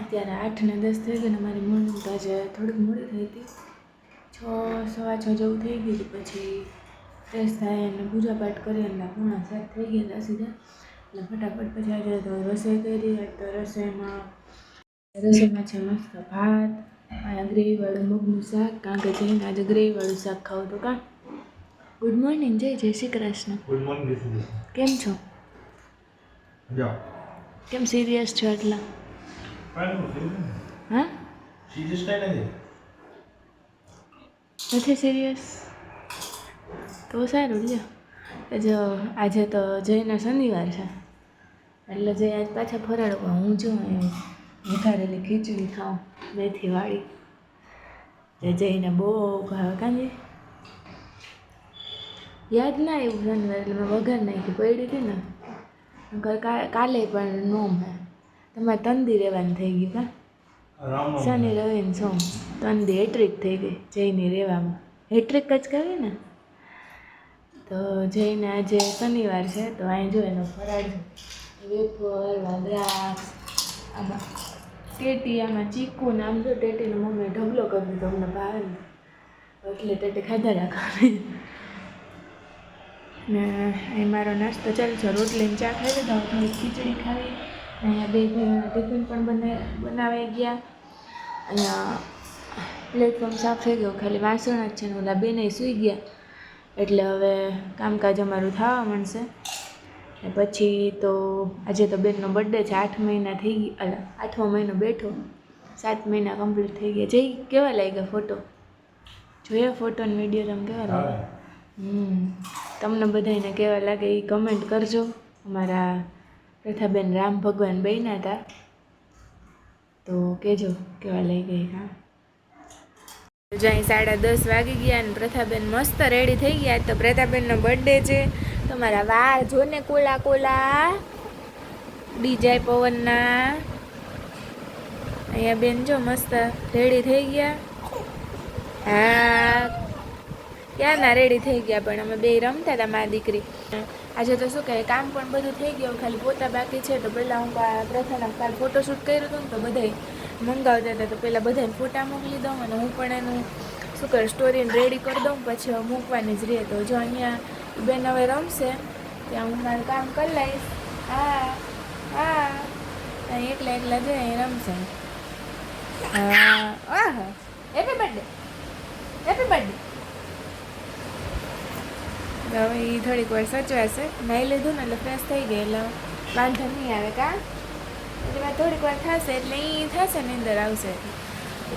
અત્યારે આઠ ને દસ થઈ ને મારી મોર્નિંગ તો આજે થોડીક મોડી થઈ હતી છ સવા છ જેવું થઈ ગયું હતું પછી ફ્રેશ થાય અને પૂજા પાઠ કરી અને પૂણા સાત થઈ ગયા સીધા. એટલે ફટાફટ પછી આજે તો રસોઈ કરી તો રસોઈમાં રસોઈમાં છે મસ્ત ભાત અહીંયા ગ્રેવીવાળું મગનું શાક કારણ કે જઈને આજે ગ્રેવીવાળું શાક ખાવું તો કાં? ગુડ મોર્નિંગ જય જય શ્રી કૃષ્ણ. ગુડ મોર્નિંગ કેમ છો? કેમ સિરિયસ છો એટલા હા સિરિયસ કાંઈ નથી નથી સિરિયસ તો સારું લ્યો જો આજે તો જયના શનિવાર છે એટલે જય આજ પાછા ફરાડવા હું જો વઘારેલી ખીચડી ખાઉં મેથીવાળી જે જઈને બહુ ભાવે કાંજી યાદ ના આવ્યું શનિવાર એટલે મેં વઘાર નાખી પડી હતી ને કાલે પણ નોમ હે તમારે તંદી રહેવાનું થઈ ગયું કા શનિ રવિ ને સોમ. દી હેટ્રિક થઈ ગઈ જયની રહેવામાં. હેટ્રિક જ કરી ને? તો જઈને આજે શનિવાર છે તો અહીં જો એનો ફરાળ છે. વેફર દ્રાક્ષ આમાં ટેટી આમાં ચીકુ ને આમ જો ટેટીનો મમ્મીએ ઢગલો કરી દીધો અમને ભાવે એટલે ટેટી ખાધા રાખવાની. ને અહીં મારો નાસ્તો ચાલુ છે રોટલીને ચા ખાઈ લીધા થોડી ખીચડી ખાવી. અહીંયા બે ભાઈઓના ટિફિન પણ બને બનાવી ગયા. અહીંયા પ્લેટફોર્મ સાફ થઈ ગયો ખાલી વાસણ જ છે ને ઓલા બેને સૂઈ ગયા. એટલે હવે કામકાજ અમારું થવા માંડશે. પછી તો આજે તો બેનનો બર્થડે છે આઠ મહિના થઈ ગયા અલા આઠમો મહિનો બેઠો. સાત મહિના કમ્પ્લીટ થઈ ગયા. જઈ કેવા લાગ્યા ફોટો જોયા ફોટો ને વીડિયો તમે કેવા લાગ્યા? હમ તમને બધાને કેવા લાગે એ કમેન્ટ કરજો. અમારા પ્રથાબેન રામ ભગવાન બન્યા હતા તો કહેજો કેવા લઈ ગઈ, હા. જો અહીં સાડા દસ વાગી ગયા અને પ્રથાબેન મસ્ત રેડી થઈ ગયા. તો પ્રથાબેનનો બર્થડે છે. તમારા વાળ જો ને કોલા કોલા. ડીજાય પવનના. અહીંયા બેન જો મસ્ત રેડી થઈ ગયા. હા. ક્યારના રેડી થઈ ગયા? પણ અમે બે રમતા હતા મારી દીકરી. આજે તો શું કહે કામ પણ બધું થઈ ગયું. ખાલી પોતા બાકી છે તો પહેલાં હું પ્રથાના કાલ ફોટોશૂટ કર્યું હતું ને તો બધાય મંગાવતા હતા તો પહેલાં બધાને ફોટા મોકલી દઉં અને હું પણ એનું શું કરે સ્ટોરીને રેડી કરી દઉં પછી મૂકવાની જ રહે. તો જો અહીંયા બેન હવે રમશે, ત્યાં હું મારું કામ કરી લઈશ. હા હા. ત્યાં એકલા એકલા જઈ અહીં રમશે. હા હા. હેપી બર્થડે હેપી બર્થડે હવે એ થોડીક વાર સચવાશે. નાહી લીધું ને એટલે ફ્રેશ થઈ ગઈ એટલે વાંધો નહીં આવે કા? એટલે થોડીક વાર થશે એટલે એ થશે ને અંદર આવશે.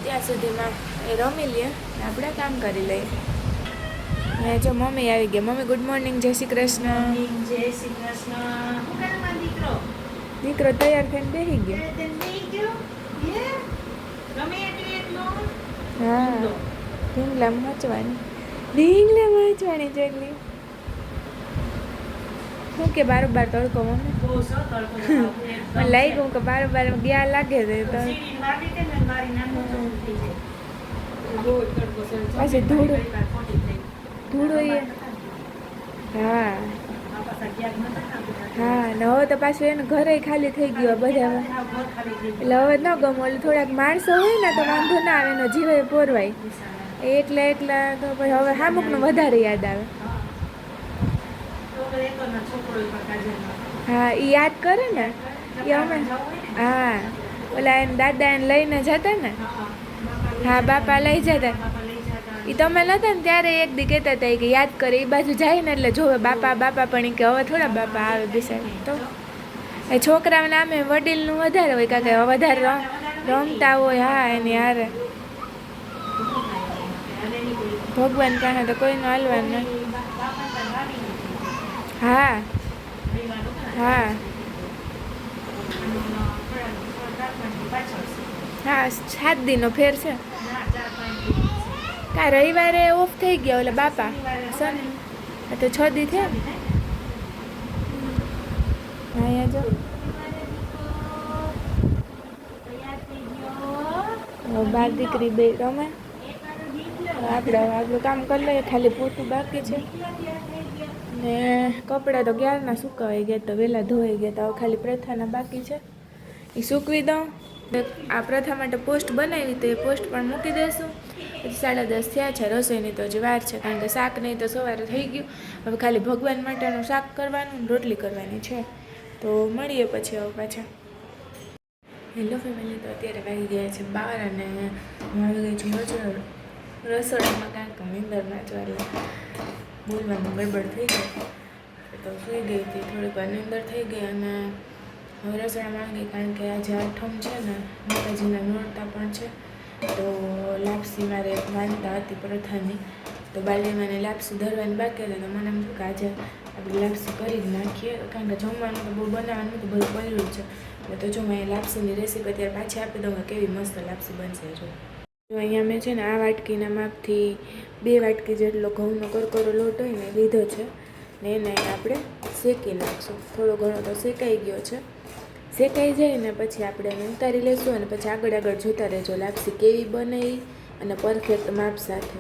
ત્યાં સુધીમાં એ રમી લઈએ ને આપણે કામ કરી લઈએ. ને જો મમ્મી આવી ગયા મમ્મી ગુડ મોર્નિંગ જય શ્રી કૃષ્ણ. જય શ્રી કૃષ્ણ. દીકરો? દીકરો તૈયાર થઈને બેસી ગયો. હા? ઢીંગલા. મચવાની. ઢીંગલા મચવાની જેટલી શું કે બાર મમ્મી સો તડકો. મને લાગ્યું કે બારોબાર ગયા લાગે છે તો પછી ધૂળ. ધૂળો એ હા. હા, ને હવે તો પાછું એને ઘરે ખાલી થઈ ગયું બધા આ ઘર ખાલી થઈ એટલે હવે ન ગમે ઓલું થોડાક માણસો હોય ને તો વાંધો ના આવે, એનો જીવે પોરવાય. એટલે એટલા તો પછી હવે હામુકનું વધારે યાદ આવે તો હવે એક ના છોકરો એક કાજલનો. હા એ યાદ કરે ને? એ અમે. હા. ઓલા એને દાદા એને લઈને જતા ને? હા, બાપા લઈ જતા. એ તમે નતા ને ત્યારે એક દી કહેતા હતા કે યાદ કરે એ બાજુ જાય ને એટલે જોવે બાપા બાપા પણ કે હવે થોડા બાપા આવે બિસાડ તો એ છોકરાઓને આમે વડીલનું વધારે હોય કારણ કે વધારે રમ- રમતા હોય હા એની હારે. કોઈ ભગવાન પાસે તો કોઈનું હાલવાનું નહીં. હા હા હા સાત દિનનો ફેર છે કા રવિવારે ઓફ થઈ ગયા એટલે બાપા શનિ તો છ દી થયા અહીંયા જો બાર દીકરી બે રમે આપણે આપણું કામ કરી લઈએ ખાલી પૂરતું બાકી છે ને કપડાં તો ક્યારના સુકાવાઈ ગયા? તો વહેલા ધોવાઈ ગયા તો હવે ખાલી પ્રથાના બાકી છે. એ સૂકવી દઉં. આ પ્રથા માટે પોસ્ટ બનાવી તો એ પોસ્ટ પણ મૂકી દેશું. પછી સાડા દસ થયા છે, રસોઈની તો હજી વાર છે, કારણ કે શાક નહીં તો સવારે થઈ ગયું. હવે ખાલી ભગવાન માટેનું શાક કરવાનું રોટલી કરવાની છે. તો મળીએ પછી હવે પાછા. હેલો ફેમિલી તો અત્યારે વાગી ગયા છે બાર અને હું આવી ગઈ છું રસોડામાં કારણ કે નીંદરમાં ના એટલે બોલવામાં ગડબડ થઈ ગઈ. તો સુઈ ગઈ હતી, થોડીક વાર અંદર થઈ ગઈ અને હવે રસોડામાં માંગી કારણ કે આજે આઠમ છે ને, માતાજીના નોરતા પણ છે. તો લાપસી મારે વાનતા હતી પ્રથાની. તો બાલીમાને લાપસી ધરવાની બાકી હતી, તો મને એમ કે આજે આપણે લાપસી કરી નાખીએ. કારણ કે જમવાનું તો બહુ બનાવવાનું તો બધું પડ્યું છે. તો જો મેં લાપસીની રેસીપી અત્યારે પાછી આપી દઉં કેવી મસ્ત લાપસી બનશે જો. જો અહીંયા મેં છે ને આ વાટકીના માપથી બે વાટકી જેટલો ઘઉંનો કરકરો લોટ હોય ને લીધો છે ને એને આપણે શેકી નાખશું. થોડો ઘણો તો શેકાઈ ગયો છે. શેકાઈ જાય ને પછી આપણે એને ઉતારી લઈશું અને પછી આગળ આગળ જોતા રહેજો. લાપસી કેવી બને અને પરફેક્ટ માપ સાથે.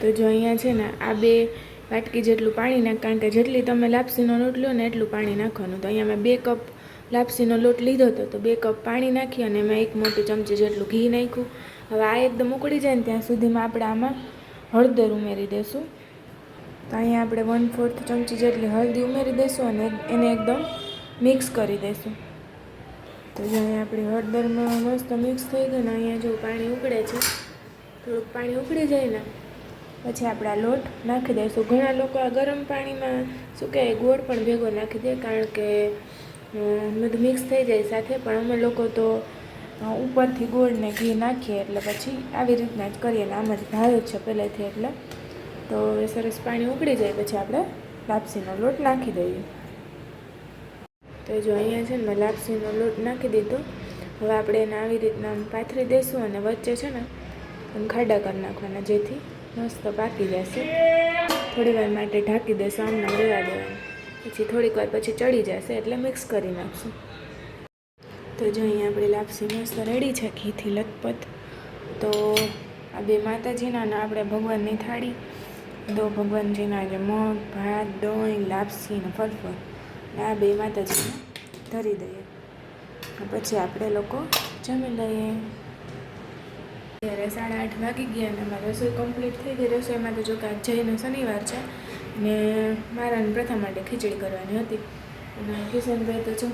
તો જો અહીંયા છે ને આ બે વાટકી જેટલું પાણી નાખ, કારણ કે જેટલી તમે લાપસીનો લોટ લો ને એટલું પાણી નાખવાનું. તો અહીંયા મેં બે કપ લાપસીનો લોટ લીધો હતો, તો બે કપ પાણી નાખી અને એમાં એક મોટી ચમચી જેટલું ઘી નાખ્યું. હવે આ એકદમ ઉકળી જાય ને ત્યાં સુધીમાં આપણે આમાં હળદર ઉમેરી દઈશું તો અહીંયા આપણે વન ફોર્થ ચમચી જેટલી હળદી ઉમેરી દઈશું અને એને એકદમ મિક્સ કરી દઈશું તો અહીંયા આપણી હળદરમાં મસ્ત મિક્સ થઈ ગયું ને અહીંયા જો પાણી ઉકળે છે, થોડુંક પાણી ઉકળી જાય ને, પછી આપણે આ લોટ નાખી દઈશું ઘણા લોકો આ ગરમ પાણીમાં શું કહેવાય ગોળ પણ ભેગો નાખી દે, કારણ કે બધું મિક્સ થઈ જાય સાથે, પણ અમે લોકો તો ઉપરથી ગોળ ને ઘી નાખીએ એટલે પછી આવી રીતના જ કરીએ ને આમ જ ભાવે છે પહેલેથી એટલે. તો એ સરસ પાણી ઉકળી જાય પછી આપણે લાપસીનો લોટ નાખી દઈએ. તો જો અહીંયા છે ને લાપસીનો લોટ નાખી દીધો. હવે આપણે એને આવી રીતના પાથરી દઈશું અને વચ્ચે છે ને આમ ખાડા કરી નાખવાના જેથી મસ્ત પાકી જશે. થોડી વાર માટે ઢાંકી દેશું, આમને રહેવા દેવાનું. પછી થોડીક વાર પછી ચડી જશે એટલે મિક્સ કરી નાખશું. તો જો અહીંયા આપણી લાપસી મસ્ત રેડી છે ઘીથી લથપથ તો આ બે માતાજીના અને આપણે ભગવાનની થાળી દો ભગવાનજીના જે મગ, ભાત, દહીં, લાપસી ને ફરફર, ને આ બે માતાજીને ધરી દઈએ. પછી આપણે લોકો જમી લઈએ. ત્યારે સાડા આઠ વાગી ગયા અને અમારી રસોઈ કમ્પ્લીટ થઈ ગઈ. રસોઈમાં તો જો કે આજ જઈને શનિવાર છે. ને મારાની પ્રથા માટે ખીચડી કરવાની હતી. અને કિશનભાઈ તો જો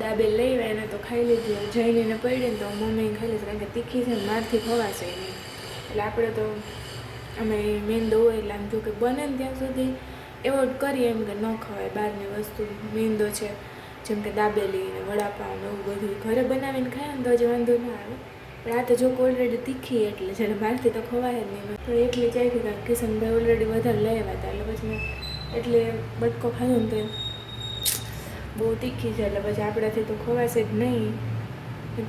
દાબેલ લઈ આવ્યા એને તો ખાઈ લીધી જઈને પડી ને તો મમ્મી ખાઈ લીધી કારણ કે તીખી છે મારથી ખવાશે નહીં. એટલે આપણે તો અમે મેંદો હોય એટલે આમ જો કે બને ને ત્યાં સુધી એવોર્ડ કરીએ એમ કે ન ખવાય બહારની વસ્તુ. મેંદો છે જેમ કે દાબેલી ને વડાપાઉં ને એવું બધું. ઘરે બનાવીને ખાય ને તો હજી વાંધો ના આવે. પણ આ તો જો ઓલરેડી તીખી એટલે જ્યારે બહારથી તો ખવાય જ નહીં. તો એટલી ચાખી કારણ કિશનભાઈ ઓલરેડી વધારે આવ્યા હતા. એટલે પછી મેં એટલે બટકો ખાધો ને તો બહુ તીખી છે. એટલે પછી આપણાથી તો ખવાશે જ નહીં.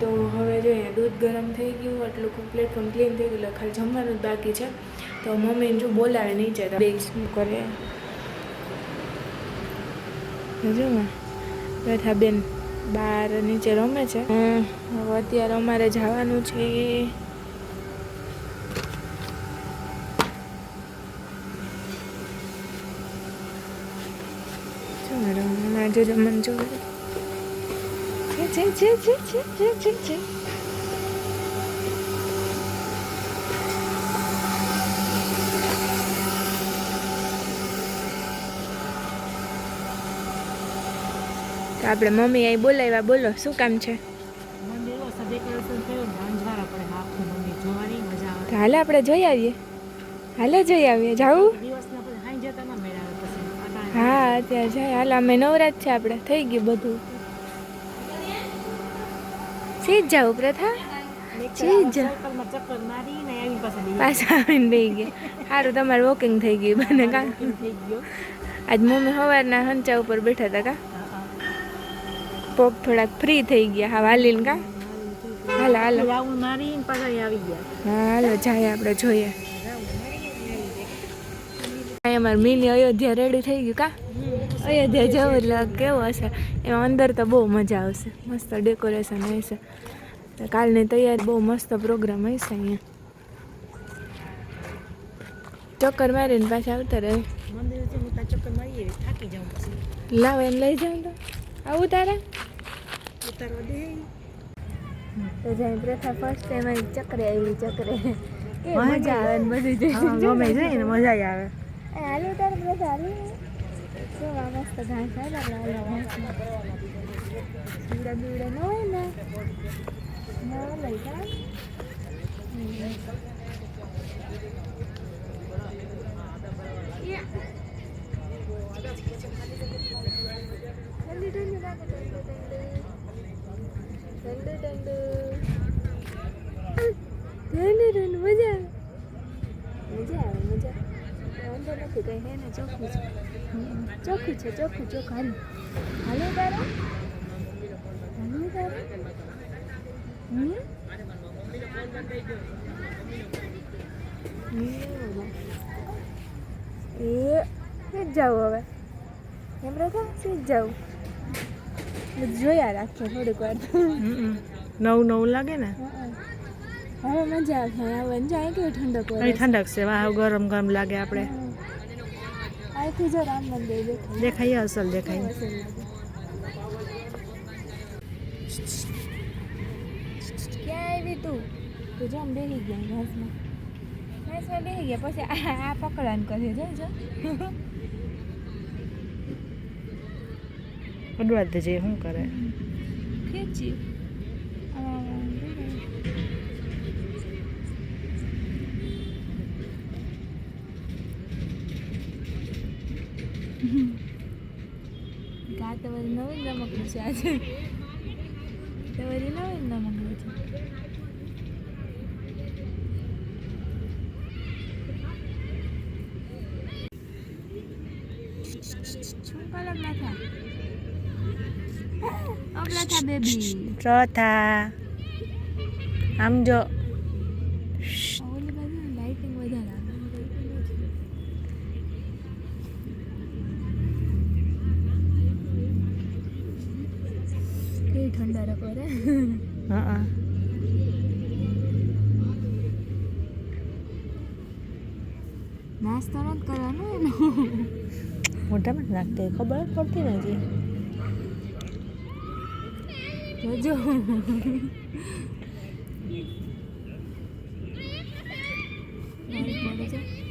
તો હવે જોઈએ દૂધ ગરમ થઈ ગયું એટલું પ્લેટફોર્મ ક્લીન થઈ ગયું, એટલે ખાલી જમવાનું જ બાકી છે. તો મમ્મીને જો બોલાવે નીચે બે શું કરે. જો બેઠા બેન. બહાર નીચે રમે છે. હવે અત્યારે અમારે જવાનું છે. શું રમવા જોજો રમવાનું જોવે. છે છે છે છે છે છે છે તો આપણે મમ્મી અહીં બોલાવ્યા, બોલો, શું કામ છે? હાલે આપણે જઈ આવીએ. હાલે જઈ આવીએ જાવું હા ત્યાં જાય. હાલ, અમે નવરાત છે આપણે, થઈ ગયું બધું. સીધ જાવ પ્રથા? સીધ પાછા આવીને ગયા. સારું તમારું વોકિંગ થઈ ગયું. બને કા? આજ મમ્મી સવારના હંચા ઉપર બેઠા હતા કા? પગ થોડાક ફ્રી થઈ ગયા. હા વાલીને કા. હાલો હાલો. રાઉન્ડ મારીને પાછા આવી ગયા. હા હાલો જાય આપણે જોઈએ. અમારે મિની અયોધ્યા રેડી થઈ ગયું કા? અયોધ્યા જવું એટલે કેવું હશે? એમાં અંદર તો બહુ મજા આવશે. મસ્ત ડેકોરેશન હશે. તો કાલની તૈયારી બહુ મસ્ત પ્રોગ્રામ હશે અહીંયા. ચક્કર મારીને પાછા આવતા રહે. મંદિર ચક્કર મારીએ થાકી જાઉં લાવો એને લઈ જાઉં તો. આવું તારે? ઉતારવા દે તો જાય પ્રથા ફર્સ્ટ ટાઈમ આવી ચક્રે આવી ચક્રે કે મજા આવે ને બધું હા ગમે જાય ને મજા આવે હાલો તારે પ્રથા હાલો કેવા મસ્ત ઘાસ આવે આપણે હાલો બીડા બીડા ન હોય ને ન લઈ જા ઠંડી હે ને ચોખ્ખું છે. ચોખ્ખું છે ચોખ્ખું ચોખ્ખું. હાલ. હાલો તારે? હાલો તારે? એ સીધ જાઉં હવે. એમ રખા સીધ જાઉં. જોયા રાખીએ થોડીક વાર. નવું નવું લાગે ને? હવે મજા આવે. હવે જાય કે ઠંડક ઠંડક છે. વાહ ગરમ ગરમ લાગે આપણે. અહીંથી જો રામ મંદિર દેખાય અસલ દેખાય. ક્યાં આવી તું તો જો બેસી ગયા ઘાસમાં ઘાસમાં બેસી ગયા પછી આ પકડવાનું કરે જો જો અડવા જ જઈએ શું કરે ખેંચી ગા તો વળી નવી રમકડું છે. આજે તો વળી નવી રમકડું છે બેબી. ચોથા. આમ જો મોઢામાં જ નાખते ખબર? પડતી નથી. જોજો. Thank છે.